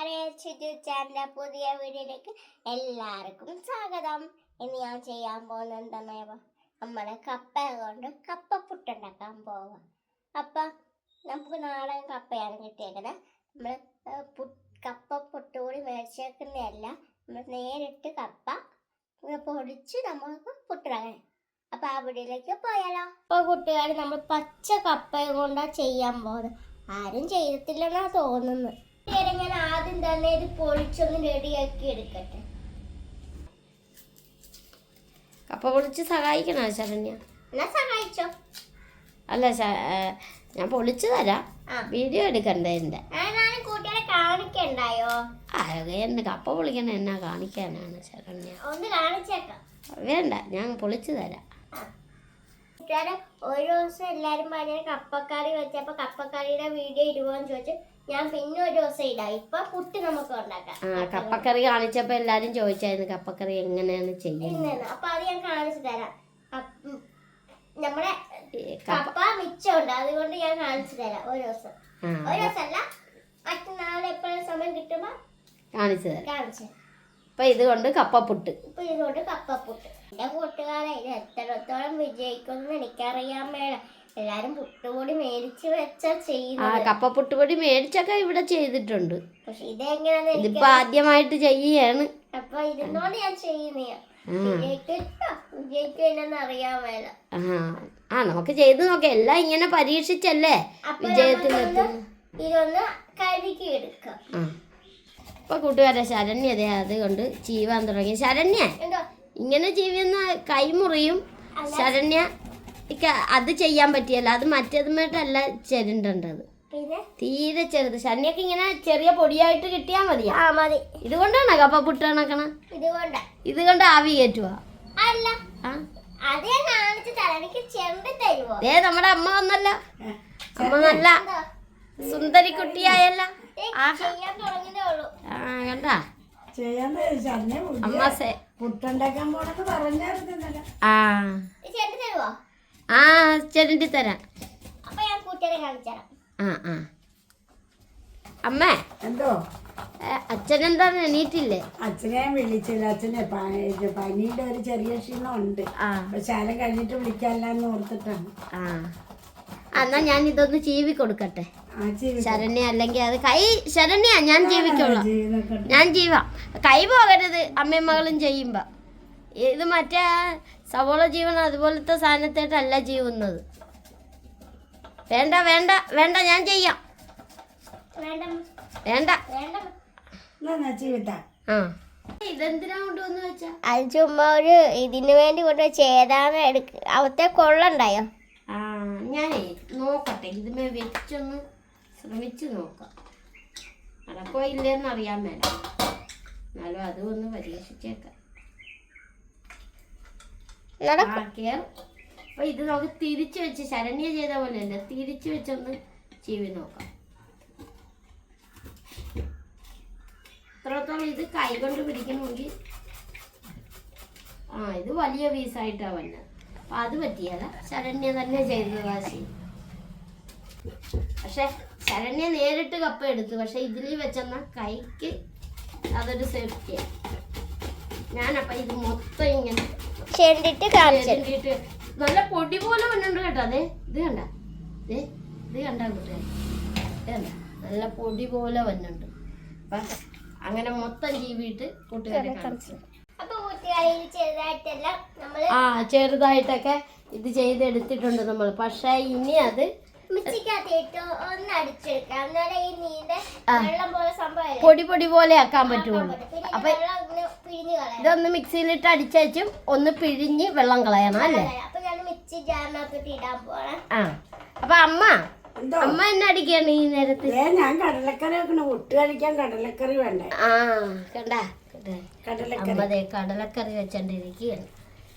ചാനലിന്റെ പുതിയ വീഡിയോയിലേക്ക് എല്ലാവർക്കും സ്വാഗതം. ഇന്ന് ഞാൻ ചെയ്യാൻ പോകുന്നത് എന്താണെന്ന് നമ്മളെ കപ്പ കൊണ്ട് കപ്പ പുട്ടുണ്ടാക്കാൻ പോവാം. അപ്പം നമുക്ക് നാടൻ കപ്പയാണ് കിട്ടിയേക്കുന്നത് നമ്മൾ കപ്പ പുട്ടുകൂടി മേടിച്ചേക്കുന്നതല്ല. നമ്മൾ നേരിട്ട് കപ്പ പൊടിച്ച് നമുക്ക് പുട്ടിടാൻ അപ്പം ആ വീഡിയോയിലേക്ക് പോയാലോ. അപ്പോൾ കുട്ടികൾ നമ്മൾ പച്ച കപ്പ കൊണ്ടാണ് ചെയ്യാൻ പോകുന്നത് ആരും ചെയ്തിട്ടില്ലെന്നാ തോന്നുന്നത്. ആദ്യം തന്നെ ഇത് പൊളിച്ചൊന്ന് റെഡിയാക്കി എടുക്കട്ടെ. കപ്പ പൊളിച്ച് സഹായിക്കണോ ശരണ്യ? എന്നാ സഹായിച്ചോ. അല്ല ഞാൻ പൊളിച്ചു തരാം. വീഡിയോ എടുക്കണ്ടേ എന്റെ? കൂട്ടുകാരെ കാണിക്കണ്ടായോ? എന്നെ കപ്പ പൊളിക്കണ എന്നാ കാണിക്കാനാണ് ശരണ്യ. ഒന്ന് കാണിച്ചേക്കാം. വേണ്ട ഞാൻ പൊളിച്ചു തരാം. കൂട്ടുകാരെ ഒരു ദിവസം എല്ലാരും പറഞ്ഞ കപ്പക്കറി വെച്ചപ്പോ കപ്പക്കറിയുടെ വീഡിയോ ഇടുവോന്ന് ചോദിച്ചു ഞാൻ പിന്നെ ഒരു ദിവസം ഇടാം. ഇപ്പൊ പുട്ട് നമുക്ക് ഉണ്ടാക്കാം. ആ കപ്പക്കറി കാണിച്ചപ്പോ എല്ലാരും ചോദിച്ചായിരുന്നു കപ്പക്കറി എങ്ങനെയാണ് ചെയ്യുന്നത്? അപ്പൊ അത് ഞാൻ കാണിച്ചു തരാം. നമ്മുടെ കപ്പ മിച്ചമുണ്ട്. അതുകൊണ്ട് ഞാൻ കാണിച്ചു തരാം ഒരു ദിവസം. ഒരു ഒരു അല്ല മറ്റന്നാൾ എപ്പോഴും സമയം കിട്ടുമ്പോ കാണിച്ചു തരാം. കാണിച്ചു അപ്പം ഇതുകൊണ്ട് കപ്പപ്പുട്ട്. ഇപ്പൊ ഇതുകൊണ്ട് കപ്പപ്പുട്ട്. എന്റെ കൂട്ടുകാരെ ഇത് എത്രത്തോളം വിജയിക്കുമെന്ന് എനിക്കറിയാൻ വേണം എല്ലാരും പുട്ടുപൊടി മേടിച്ച് വെച്ചാ ആ ചെയ്യുന്നത്. കപ്പപ്പുട്ട് പൊടി മേടിച്ചൊക്കെ ഇവിടെ ചെയ്തിട്ടുണ്ട്. പക്ഷെ ഇതെങ്ങനെയാന്ന് എനിക്ക് ഇതിപ്പോ ആദ്യമായിട്ട് ചെയ്യാണ് അപ്പൊ ഇരുന്നോണ്ട് ഞാൻ ചെയ്യുന്നേ ആ. വിജയിക്കിട്ടോ വിജയിക്കില്ലെന്ന് അറിയാൻ വേല ആ ആ നമുക്ക് ചെയ്ത് നോക്കാം. എല്ലാം ഇങ്ങനെ പരീക്ഷിച്ചല്ലേ അപ്പൊ വിജയത്തിലെത്തുന്നു ഇതൊന്ന് കഴുകി എടുക്കാം ആ. ഇപ്പൊ കൂട്ടുകാരെ ശരണ്യതേ അതുകൊണ്ട് ചീവാൻ തുടങ്ങി. ശരണ്യ ഇങ്ങനെ ചീവിയെന്ന കൈമുറിയും ശരണ്യ അത് ചെയ്യാൻ പറ്റിയല്ല. അത് മറ്റേതുമായിട്ടല്ല ചെരുണ്ടത് തീരെ ചെറുത്. ശരണ്യക്ക് ഇങ്ങനെ ചെറിയ പൊടിയായിട്ട് കിട്ടിയാൽ മതിയാ ആ മതി. ഇതുകൊണ്ടാണ് കപ്പ പുട്ട് കണക്കണ? ഇതുകൊണ്ട് ഇതുകൊണ്ട് ആവി കയറ്റുവാ. അല്ല. ദേ നമ്മുടെ അമ്മ വന്നല്ല. അമ്മ നല്ല സുന്ദരി കുട്ടിയായല്ല ദേ, ചെയ്യാൻ തുടങ്ങിയതേ ഉള്ളൂ. ആ കണ്ടാ? അമ്മ ആ. ചെരണ്ടി തരാം. ആ ആ. എന്തോ? അച്ഛൻ എന്താ എണീറ്റില്ലേ? അച്ഛനെ വിളിച്ചില്ല. അച്ഛനെ പനിയുടെ ഒരു ചെറിയ ക്ഷീണം ഉണ്ട് ശാലം കഴിഞ്ഞിട്ട് വിളിക്കാല്ലെന്ന് ഓർത്തിട്ടാണ്. ആ എന്നാ ഞാൻ ഇതൊന്ന് ചീവി കൊടുക്കട്ടെ. ശരണ്യ അല്ലെങ്കിൽ അത് കൈ ശരണ്യ ഞാൻ ജീവിക്കുള്ള ഞാൻ ജീവാം കൈ പോകരുത് അമ്മയും മകളും ചെയ്യുമ്പോ. ഇത് മറ്റേ സവോള ജീവൻ അതുപോലത്തെ സാധനത്തായിട്ടല്ല ജീവുന്നത് വേണ്ട വേണ്ട വേണ്ട ഞാൻ ചെയ്യാം. വേണ്ട വേണ്ട. വേണ്ട എന്നാ ജീവിത. ആ. ഇതെന്തിനാ കൊണ്ടുവന്ന് വെച്ചാ? അത് ചുമ്മാ ഒരു ഇതിനു വേണ്ടി കൊണ്ട് ചേതാന്ന് എടുക്ക അവത്തെ കൊള്ളണ്ടായോ? ആ ഞാനേ നോക്കട്ടെ. ഇതിമേ വെച്ചൊന്ന് ശ്രമിച്ചു നോക്കാം നടക്കോ ഇല്ലെന്ന് അറിയാൻ മേല. എന്നാലും അതും ഒന്ന് പരീക്ഷിച്ചേക്കാം. അപ്പൊ ഇത് നമുക്ക് തിരിച്ചു വെച്ച് ശരണ്യ ചെയ്ത പോലെ അല്ല തിരിച്ചു വെച്ചൊന്ന് ചീവി നോക്കാം ഇത്രത്തോളം ഇത് കൈകൊണ്ട് പിടിക്കണമെങ്കിൽ ആ ഇത് വലിയ പീസായിട്ടാ വന്നത് അപ്പൊ അത് പറ്റിയല്ല ശരണ്യ തന്നെ ചെയ്തതാ ശരി. പക്ഷെ ശരണ്യ നേരിട്ട് കപ്പ എടുത്തു. പക്ഷെ ഇതിൽ വെച്ചെന്ന കൈക്ക് അതൊരു സേഫ്റ്റിയാണ് ഞാനപ്പ ഇത് മൊത്തം ഇങ്ങനെ ചെണ്ടിട്ട് കാണിച്ചിട്ട് നല്ല പൊടി പോലെ വന്നിട്ടുണ്ട് കേട്ടോ. അതെ ഇത് കണ്ട. ഇത് കണ്ട കണ്ട. നല്ല പൊടി പോലെ വന്നിട്ടുണ്ട്. അപ്പൊ അങ്ങനെ മൊത്തം ജീവിട്ട് കൂട്ടുകാരെ കാണിച്ചു. ആ ചെറുതായിട്ടൊക്കെ ഇത് ചെയ്തെടുത്തിട്ടുണ്ട് നമ്മൾ പക്ഷേ ഇനി അത് പൊടി പൊടി പോലെ ആക്കാൻ പറ്റുള്ളൂ. അപ്പൊ ഇതൊന്ന് മിക്സിയിലിട്ട് അടിച്ചും ഒന്ന് പിഴിഞ്ഞ് വെള്ളം കളയണം അല്ലേ? ആ. അപ്പൊ അമ്മ അമ്മ എന്നെ അടിക്കാണ് ഈ നേരത്ത്? ഞാൻ കടലക്കറി വെക്കണ ഒട്ട് കഴിക്കാൻ കടലക്കറി വേണ്ടേ? ആ കണ്ടാ? കടലക്കറി. വെച്ചോണ്ടിരിക്കുകയാണ്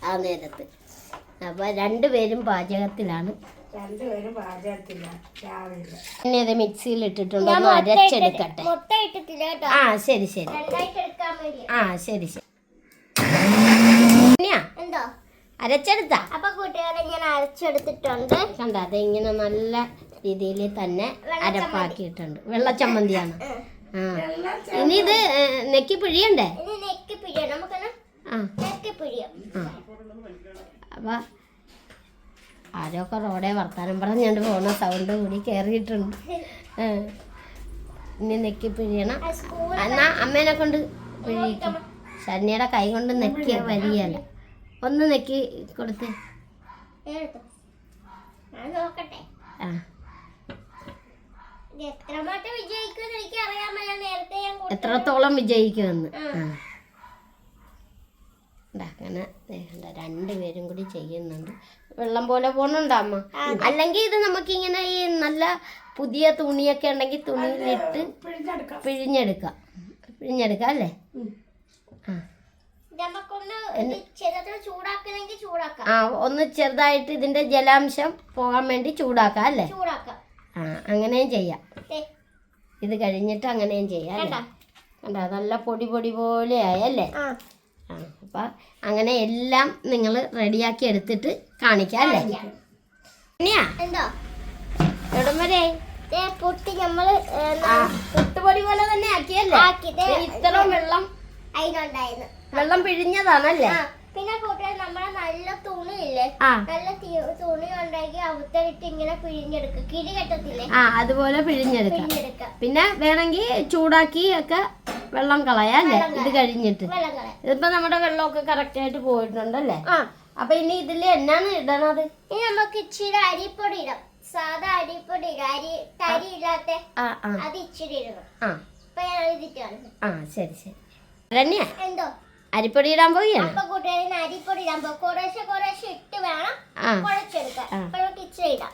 ആ നേരത്ത്. അപ്പൊ രണ്ടുപേരും പാചകത്തിലാണ്. രണ്ടുപേരും പാചകത്തില്ല രാവിലെ. പിന്നെ ഇത് മിക്സിയിൽ ഇട്ടിട്ടുണ്ട് ഒന്ന് അരച്ചെടുക്കട്ടെ. മൊത്തം ഇട്ടിട്ടില്ല കേട്ടോ. ആ ശരി ശരി. രണ്ടായിട്ട് എടുക്കാൻ വേണ്ടി ആ ശരി ശരി. ഇനിയാ, എന്തോ? അരച്ചെടുത്താ? അപ്പൊ കൂട്ടുകാരെ ഞാൻ അരച്ചെടുത്തിട്ടുണ്ട്. കണ്ട അത് ഇങ്ങനെ നല്ല രീതിയിൽ തന്നെ അരപ്പാക്കിയിട്ടുണ്ട്. വെള്ളച്ചമ്മന്തിയാണ്. ആ. ഇനി ഇത് നെക്കി പിഴിയണ്ടേ? ഇനി പിഴിയാ നമുക്ക് നമുക്കൊന്ന് ആ. നെക്കി പിഴിയാ. അപ്പൊ ആരൊക്കെ റോഡെ വർത്താനം പറഞ്ഞുകൊണ്ട് പോണ സൗണ്ട് കൂടി കയറിയിട്ടുണ്ട്. ഇനി നെക്കി പിഴിയണം. എന്നാ അമ്മേനെ കൊണ്ട് പിഴിയിക്കും. ശനിയുടെ കൈ കൊണ്ട് നെക്കിയ വരികയല്ല ഒന്ന് നെക്കി കൊടുത്ത്. ഞാൻ ആ. ഞാൻ ഞാൻ എത്രത്തോളം വിജയിക്കുമെന്ന്. ആ. അങ്ങനെ രണ്ടുപേരും കൂടി ചെയ്യുന്നുണ്ട്. വെള്ളം പോലെ പോണുണ്ടോ അമ്മ? അല്ലെങ്കിൽ ഇത് നമുക്കിങ്ങനെ ഈ നല്ല പുതിയ തുണിയൊക്കെ ഉണ്ടെങ്കിൽ തുണിയിലിട്ട് പിഴിഞ്ഞെടുക്കാം. പിഴിഞ്ഞെടുക്കാം. അല്ലേ. ആ. ഒന്ന് ചെറുതായിട്ട് ഇതിന്റെ ജലാംശം പോകാൻ വേണ്ടി ചൂടാക്കാം അല്ലേ? ആ അങ്ങനെയും ചെയ്യാം. ഇത് കഴിഞ്ഞിട്ട് അങ്ങനെയും ചെയ്യാം കണ്ടാ? നല്ല പൊടി പൊടി പോലെ ആയല്ലേ അപ്പം അങ്ങനെ എല്ലാം നിങ്ങൾ റെഡിയാക്കി എടുത്തിട്ട് കാണിക്കാം അല്ലേ? ഇനിയാ എന്തോ? എവിടം വരെ? പൊട്ടി നമ്മൾ പൊട്ടുപൊടി പോലെ തന്നെ ആക്കിയല്ലേ? ദേ വെള്ളം അതിനുണ്ടായിരുന്നു. വെള്ളം പിഴിഞ്ഞതാണല്ലേ? പിന്നെ കൂട്ടുകാർ നമ്മളെ നല്ല തുണിയില്ലേ? നല്ല തുണി ഉണ്ടാക്കി അവത്തലിട്ട് ഇങ്ങനെ പിഴിഞ്ഞെടുക്കുക കിഴി കെട്ടത്തില്ലേ? ആ അതുപോലെ പിഴിഞ്ഞെടുക്കാം. പിന്നെ വേണമെങ്കിൽ ചൂടാക്കി ഒക്കെ വെള്ളം കളയാല്ലേ? ഇത് കഴിഞ്ഞിട്ട്. ഇതിപ്പോ നമ്മുടെ വെള്ളമൊക്കെ കറക്റ്റ് ആയിട്ട് പോയിട്ടുണ്ടല്ലേ? അപ്പൊ ഇനി ഇതിൽ എന്നാണ് ഇടണത്? ഇനി നമുക്ക് ഇച്ചിരി അരിപ്പൊടി ഇടാം. സാധാ അരിപ്പൊടി അരി തരി ഇല്ലാത്ത അത് ഇച്ചിരി ഇടണം. ആ. അപ്പൊ ഞാൻ എഴുതിട്ടാണ് ആ ശരി ശരി. രണ്യ എന്തോ? അരിപ്പൊടി ഇടാൻ പോവുകയാണ്? അപ്പൊ കൂട്ടുകാരിന് അരിപ്പൊടി ഇടാം പോകും. കുറേശ്ശെ കുറേശ്ശെ ഇട്ട് വേണം കുഴച്ചെടുക്കാം കുഴച്ചെടുക്കാൻ. അപ്പൊ ഇച്ചിരി ഇടാം.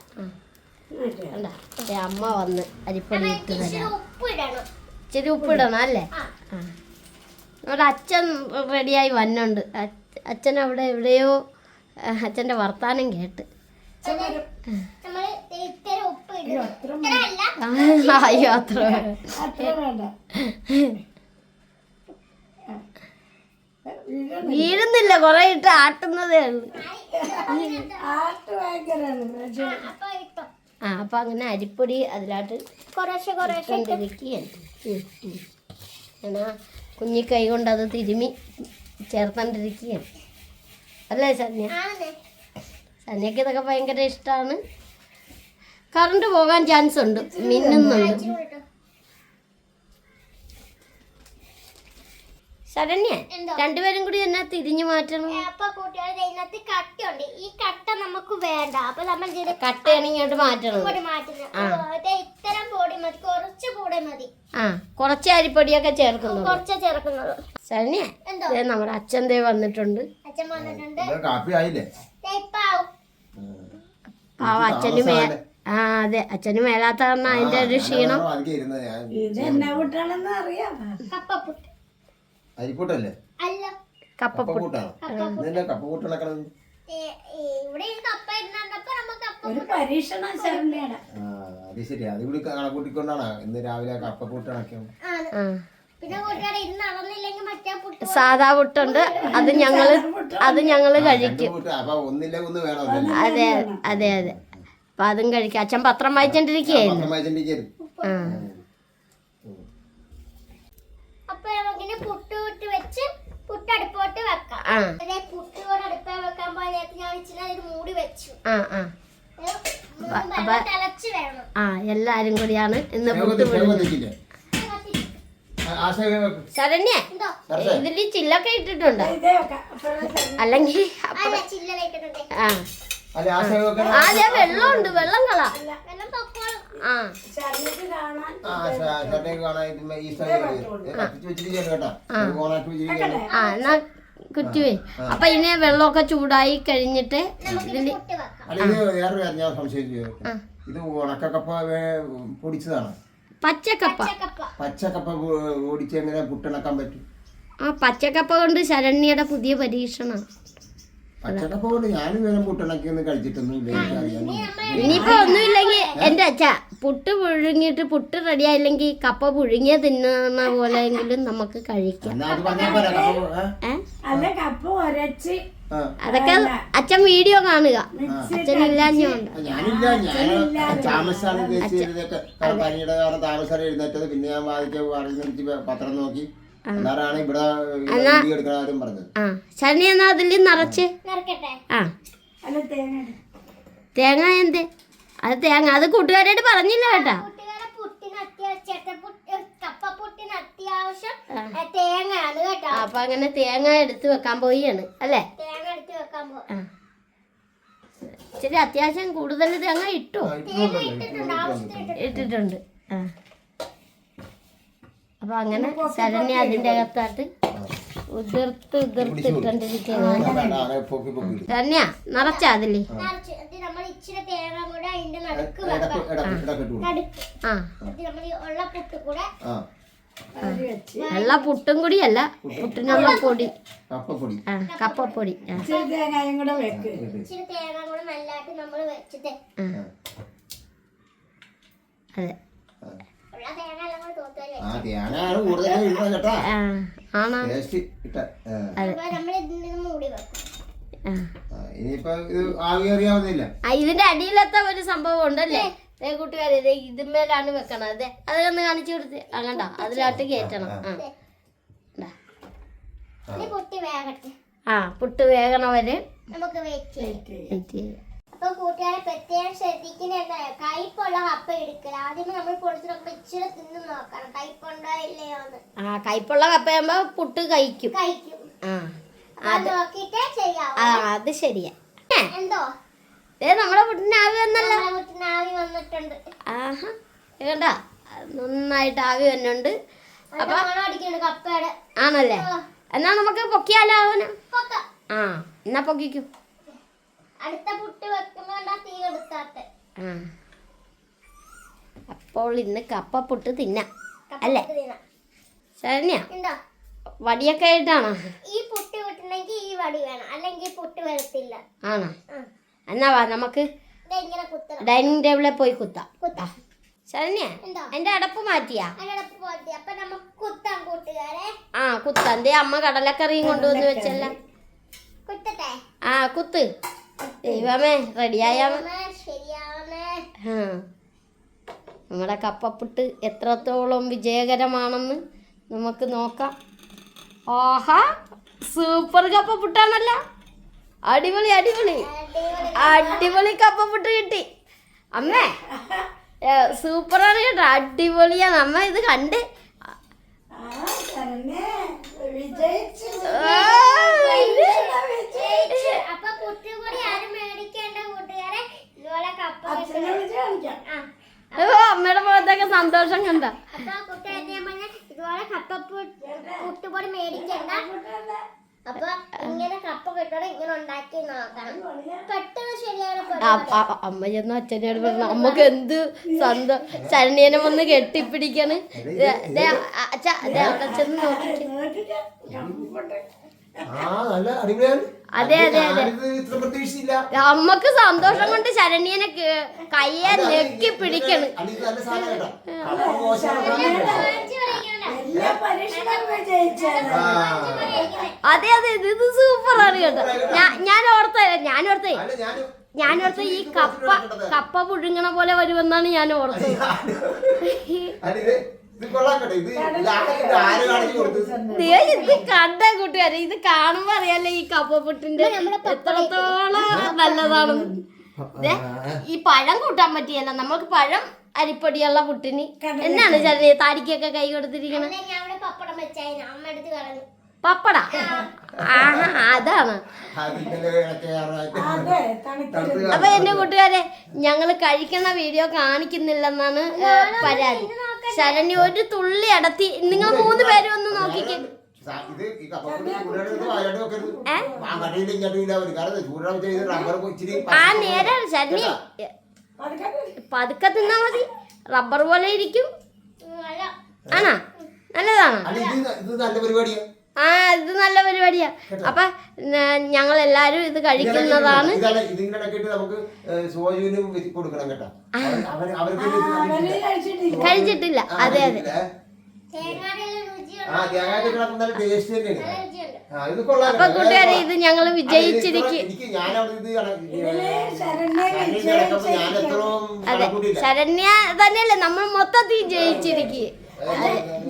അമ്മ വന്ന് അരിപ്പൊടി ഇട്ട് തരാം. ഉപ്പ് ഇടണം. ഇച്ചിരി ഉപ്പിടണം അല്ലേ? ആ അച്ഛൻ റെഡിയായി വന്നുണ്ട് അച്ഛൻ അവിടെ എവിടെയോ അച്ഛന്റെ അച്ഛന്റെ വർത്താനം കേട്ട്. അയ്യോ അത്ര. വീഴുന്നില്ല കൊറേ ഇട്ട് ആട്ടുന്നതേ ഉള്ളു. ആ, അപ്പൊ അങ്ങനെ അരിപ്പൊടി അതിലാട്ട് കുറേശ്ശെ കുറേശ്ശെ ഇട്ട്. കൊണ്ടിരിക്കുകയാണ് എന്നാ കുഞ്ഞിക്കൈ കൊണ്ട് അത് തിരുമി ചേർത്തോണ്ടിരിക്കുകയാണ്. അല്ലേ സന്യ സന്യക്ക് ഇതൊക്കെ ഭയങ്കര ഇഷ്ടമാണ് കറണ്ട് പോകാൻ ചാൻസ് ഉണ്ട്. മിന്നുന്നുണ്ട്. ശരണ്യ രണ്ടുപേരും കൂടി എന്നാ തിരിഞ്ഞു മാറ്റണം. ഏ, അപ്പൊ കൂട്ടുകാരെ ഇതിനകത്ത് കട്ടയുണ്ട്. ഈ കട്ട നമുക്ക് വേണ്ട. അപ്പൊ നമ്മൾ കട്ടയാണ് ഇങ്ങോട്ട് മാറ്റണം. ഇത്തരം പൊടി മതി. കുറച്ച് പൊടി മതി. ആ കുറച്ച് അരിപ്പൊടിയൊക്കെ ചേർക്കുന്നു കുറച്ച് ചേർക്കുന്നത്. ശരണ്യ നമ്മുടെ അച്ഛൻ ദേ വന്നിട്ടുണ്ട്. അച്ഛൻ പാവ. അച്ഛന് മേ ആ അതെ. അച്ഛന് മേലാത്ത അതിന്റെ ഒരു ക്ഷീണം. അറിയാം അരിക്കൂട്ടല്ലേ? കപ്പക്കൂട്ടാണോ? ഒരു ശരണ്യാണ് ആ അത് ശരി. അത് കൂടി കണക്കൂട്ടിക്കൊണ്ടാണ് ഇന്ന് രാവിലെ പുട്ട് സാധാ പുട്ടുണ്ട്. അത് ഞങ്ങൾ അത് ഞങ്ങൾ കഴിക്കും. അതെ അതെ അതെ. അപ്പൊ അതും കഴിക്കാം. അച്ഛൻ പത്രം വായിച്ചോണ്ടിരിക്കുകയായിരുന്നു. ആ. അപ്പൊ നമുക്കിനി പുട്ട് വിട്ട് വെച്ച് പുട്ട് അടുപ്പോട്ട് വെക്കാം. പുട്ട് കൂടെ അടുപ്പ വെക്കാൻ പോലെ ഞാൻ ഇച്ചിരി മൂടി വെച്ചു. ആ ആ. മൂന്ന് വെള്ളം തിളച്ച് വേണം. ആ എല്ലാരും കൂടിയാണ് ഇന്ന് പുട്ട് ശരണ്യ ഇതിൽ ചില്ലൊക്കെ ഇട്ടിട്ടുണ്ട്. അല്ലെങ്കിൽ അല്ല ആ. അല്ല ആശ വെക്കണം ആ അതെ വെള്ളമുണ്ട് വെള്ളം കള. വെള്ളം കുറ്റുവേ. അപ്പൊ ഇനി വെള്ളമൊക്കെ ചൂടായി കഴിഞ്ഞിട്ട് ഇതിൽ പുട്ട് വെക്കാം. അല്ല ഇത് വേറെ കാര്യം ഞാൻ സംശയിച്ചു. ഇത് ഉണക്കക്കപ്പ പൊടിച്ചതാണ്. പച്ചക്കപ്പ. കപ്പ പച്ചക്കപ്പ പൊടിച്ച് എങ്ങനെ പുട്ടിണക്കാൻ പറ്റും? ആ പച്ചക്കപ്പ കൊണ്ട് ശരണ്യയുടെ പുതിയ പരീക്ഷണം. കഴിച്ചിട്ടൊന്നും ഇല്ല ഇനിയിപ്പോ ഒന്നുമില്ലെങ്കിൽ എന്റെ അച്ഛ പുട്ട് പുഴുങ്ങിയിട്ട് പുട്ട് റെഡി ആയില്ലെങ്കിൽ കപ്പ പുഴുങ്ങിയ തിന്നുന്ന പോലെയെങ്കിലും നമുക്ക് കഴിക്കാം. അതൊക്കെ അച്ഛൻ വീഡിയോ കാണുക. അച്ഛനില്ലാഞ്ഞോണ്ട് ഞാനില്ല ഞാൻ താമസാണ് എഴുന്നേറ്റത്. പിന്നെ ഞാൻ പറഞ്ഞിട്ട് പത്രം നോക്കി. ശനി എന്നാ അതിൽ നിറച്ച്? ആ. അല്ല തേങ്ങ തേങ്ങ എന്ത്? അത് തേങ്ങ. അത് കൂട്ടുകാരോട് പറഞ്ഞില്ല കേട്ടാ. അപ്പൊ അങ്ങനെ തേങ്ങ എടുത്ത് വെക്കാൻ പോയാണ് അല്ലേ? തേങ്ങ എടുത്ത് വെക്കാൻ പോ ആ. ഇച്ചിരി അത്യാവശ്യം കൂടുതൽ തേങ്ങ ഇട്ടു. ഇട്ടിട്ടുണ്ട്. ആ. അപ്പൊ അങ്ങനെ ശരണ്യ അതിന്റെ അകത്തായിട്ട് ഉതിർത്ത് ഉതിർത്ത് ഇട്ടോണ്ടിരിക്കുകയാണ്. ശരണ്യ നിറച്ചാ അതിൽ? കൂടെ ആ. ഇത് നമ്മൾ ഈ ഉള്ള ആ. അരി വെച്ച് വെള്ള പുട്ടും കൂടിയല്ല പുട്ടിനുള്ള പൊടി. കപ്പപ്പൊടി. ആ കപ്പപ്പൊടി. ഇച്ചിരി തേങ്ങയും കൂടെ വെക്ക്. ഇച്ചിരി തേങ്ങ കൂടെ നല്ലതായിട്ട് നമ്മൾ വെച്ചിട്ട്. ആ. അതെ. ആ തേങ്ങയാണ് കൂടുതൽ ഇടുന്നത് കേട്ടാ. ആ ആണോ? ടേസ്റ്റ് ഇട്ട ഇനിയിപ്പോ ഇത് ആവി അറിയാവുന്നില്ല. ഇതിന്റെ അടിയിലത്തെ ഒരു സംഭവം ഉണ്ടല്ലേ? ദേ കൂട്ടുകാരെ ഇതിന്മേലാണ് വെക്കണം അതെ അതൊന്ന് കാണിച്ചു കൊടുത്ത്. അങ്ങണ്ട അതിലോട്ട് കേറ്റണം ആ പുട്ടി വേഗണവര്. നമുക്ക് വെയിറ്റ് ചെയ്യാം. വെയിറ്റ് ചെയ്യാം. അപ്പൊ കൂട്ടുകാരെ പ്രത്യേകം ശ്രദ്ധിക്കുന്ന എന്താ കയ്പുള്ള കപ്പ എടുക്കല. ആദ്യമേ നമ്മൾ പൊടിച്ചിട്ട് ഇച്ചിരി തിന്ന് നോക്കണം. കയ്പുണ്ടോ ഇല്ലയോ എന്ന്. ആ കയ്പുള്ള കപ്പയാകുമ്പോ പുട്ട് കഴിക്കും. കഴിക്കും. ആ അത് നോക്കിട്ടേ ചെയ്യാം ആ അത് ശരിയാ. എന്തോ? ദേ നമ്മുടെ പുട്ടിന് ആവി വന്നല്ലോ. വീട്ടിന് ആവി വന്നിട്ടുണ്ട്. ആഹാ കണ്ട? നന്നായിട്ട് ആവി വന്നുണ്ട് അപ്പൊ ആണല്ലേ? എന്നാ നമുക്ക് പൊക്കിയാലോ അവന്? ആ എന്നാ പൊക്കിക്കൂ. അടുത്ത പുട്ട് തീ അപ്പോൾ ഇന്ന് കപ്പ പുട്ട് തിന്നാം അല്ലേ? ശരണ്യ വടിയൊക്കെ ആയിട്ടാണോ? ഈ പുട്ട് കിട്ടണമെങ്കിൽ ഈ വടി വേണം. അല്ലെങ്കിൽ പുട്ട് വരത്തില്ല. ആണോ. എന്നാ വാ നമുക്ക് ഡൈനിങ് ടേബിളിൽ പോയി കുത്താം. ശരണ്യ എന്റെ അടപ്പ് മാറ്റിയാ? ആ കുത്താം. എന്തേ അമ്മ കടലക്കറിയും കൊണ്ടുവന്ന് വെച്ചല്ല. ആ കുത്ത്. ദൈവമേ റെഡിയായാ? നമ്മുടെ കപ്പപ്പുട്ട് എത്രത്തോളം വിജയകരമാണെന്ന് നമുക്ക് നോക്കാം. ഓഹാ സൂപ്പർ കപ്പപ്പുട്ടാണല്ല. അടിപൊളി അടിപൊളി. അടിപൊളി. കപ്പപ്പുട്ട് കിട്ടി. അമ്മേ സൂപ്പർ സൂപ്പറാണ് കേട്ടോ അടിപൊളിയാണ്. അമ്മ ഇത് കണ്ട്. വിജയിച്ചു ആ, ഇത് ജയിച്ചു. അപ്പൊ പുട്ടുപൊടി ആരും മേടിക്കേണ്ട കൂട്ടുകാരെ ഇതുപോലെ കപ്പ അച്ഛനെ കിട്ടണം. വിളിച്ച് കാണിക്കാം ആ ഓ, അമ്മയുടെ മുഖത്തൊക്കെ സന്തോഷം കണ്ട. ഇതുപോലെ കപ്പ മേടിക്കണ്ട അപ്പൊ ഇങ്ങനെ കപ്പ കിട്ടണം ഇങ്ങനെ ഉണ്ടാക്കി നോക്കണം. പെട്ടെന്ന് ശരിയാണ്. അമ്മ ചെന്ന് അച്ഛനോട് പറഞ്ഞു അമ്മയ്ക്ക് എന്ത് സന്തോഷം ശരണ്യനെ വന്ന് കെട്ടിപ്പിടിക്കാണ്? അച്ഛൻ നോക്കി നോക്കിക്കോ. കമ്പുണ്ട്. ആ നല്ല അടിപൊളിയാണ്. അതെ, അതെ, അതെ. അമ്മയ്ക്ക് സന്തോഷം കൊണ്ട് ശരണിയനെ കയ്യെ നെക്കി പിടിക്കണ്. അത് അതെ അതെ ഇത് സൂപ്പർ സൂപ്പറാണ് കേട്ടോ. ഞാൻ ഞാൻ ഓർത്ത ഞാൻ ഓർത്തേ ഞാൻ ഓർത്ത ഈ കപ്പ കപ്പ പുഴുങ്ങണ പോലെ വരുമെന്നാണ് ഞാൻ ഓർത്തത് ഇത് കണ്ട കൂട്ടുകാരെ ഇത് കാണുമ്പോ അറിയാലോ ഈ കപ്പപ്പുട്ടിന്റെ എത്രത്തോളം നല്ലതാണെന്ന് ദേ, ഈ പഴം കൂട്ടാൻ പറ്റിയല്ല. നമുക്ക് പഴം അരിപ്പൊടിയുള്ള പുട്ടിന് എന്നാണ് ചെറിയ താടിക്കൊക്കെ കൈ കൊടുത്തിരിക്കണം? പപ്പടം ആഹാ അതാണ്. അപ്പൊ എന്റെ കൂട്ടുകാരെ ഞങ്ങൾ കഴിക്കുന്ന വീഡിയോ കാണിക്കുന്നില്ലെന്നാണ് പരാതി. ശരണ്യ ഒരു തുള്ളി അടത്തി. നിങ്ങൾ മൂന്ന് പേരും ഒന്ന് നോക്കിക്കേ. ആ നേരാണ് നേരെ ശരണ്യ. പതുക്കെ തിന്നാ മതി. റബ്ബർ പോലെ ഇരിക്കും. ആണോ? നല്ലതാണോ? ഇത് നല്ല പരിപാടിയാ. ആ ഇത് നല്ല പരിപാടിയാ. അപ്പൊ ഞങ്ങൾ എല്ലാരും ഇത് കഴിക്കുന്നതാണ്. കഴിച്ചിട്ടില്ല. അതെ അതെ. അപ്പൊ കൂട്ടുകാരെ ഇത് ഞങ്ങൾ വിജയിച്ചിരിക്കും അതെ ശരണ്യ തന്നെയല്ലേ നമ്മൾ മൊത്തത്തിൽ ജയിച്ചിരിക്കും.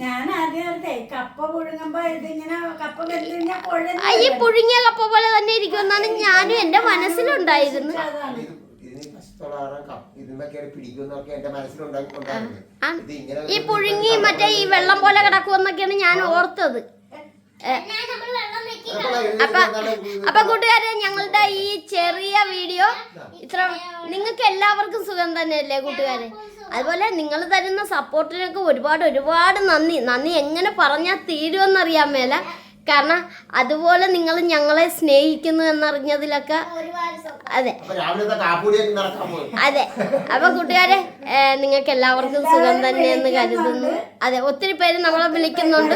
ഞാൻ ഓർത്തേ കപ്പ പുഴുങ്ങുമ്പോ ഇതിങ്ങനെ കപ്പ വെന്ത് കഴിഞ്ഞാൽ കുഴഞ്ഞു ആ, ഈ പുഴുങ്ങിയ കപ്പ പോലെ തന്നെ ഇരിക്കുമെന്നാണ് ഞാനും എന്റെ മനസ്സിലുണ്ടായിരുന്നു. കയറി എന്റെ മനസ്സിലുണ്ടായി ഉണ്ടായിരുന്നു. ആ. ഇത് ഇങ്ങനെ ഈ പുഴുങ്ങി മറ്റേ ഈ വെള്ളം പോലെ കിടക്കുമെന്നൊക്കെയാണ് ഞാൻ ഓർത്തത്. വെള്ളം അപ്പൊ അപ്പൊ കൂട്ടുകാരെ ഞങ്ങളുടെ ഈ ചെറിയ വീഡിയോ ഇത്ര നിങ്ങൾക്ക് എല്ലാവർക്കും സുഖം തന്നെയല്ലേ കൂട്ടുകാരെ? അതുപോലെ നിങ്ങൾ തരുന്ന സപ്പോർട്ടിനൊക്കെ ഒരുപാട് ഒരുപാട് നന്ദി. നന്ദി എങ്ങനെ പറഞ്ഞാൽ തീരുമെന്നറിയാൻ മേല. കാരണം അതുപോലെ നിങ്ങൾ ഞങ്ങളെ സ്നേഹിക്കുന്നു എന്നറിഞ്ഞതിലൊക്കെ അതെ. അതെ. അപ്പൊ കൂട്ടുകാരെ നിങ്ങൾക്ക് എല്ലാവർക്കും സുഖം തന്നെയെന്ന് കരുതുന്നു. അതെ ഒത്തിരി പേര് നമ്മളെ വിളിക്കുന്നുണ്ട്.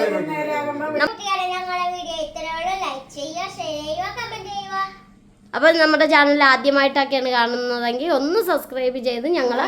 അപ്പൊ നമ്മുടെ ചാനൽ ആദ്യമായിട്ടൊക്കെയാണ് കാണുന്നതെങ്കിൽ ഒന്ന് സബ്സ്ക്രൈബ് ചെയ്ത് ഞങ്ങളെ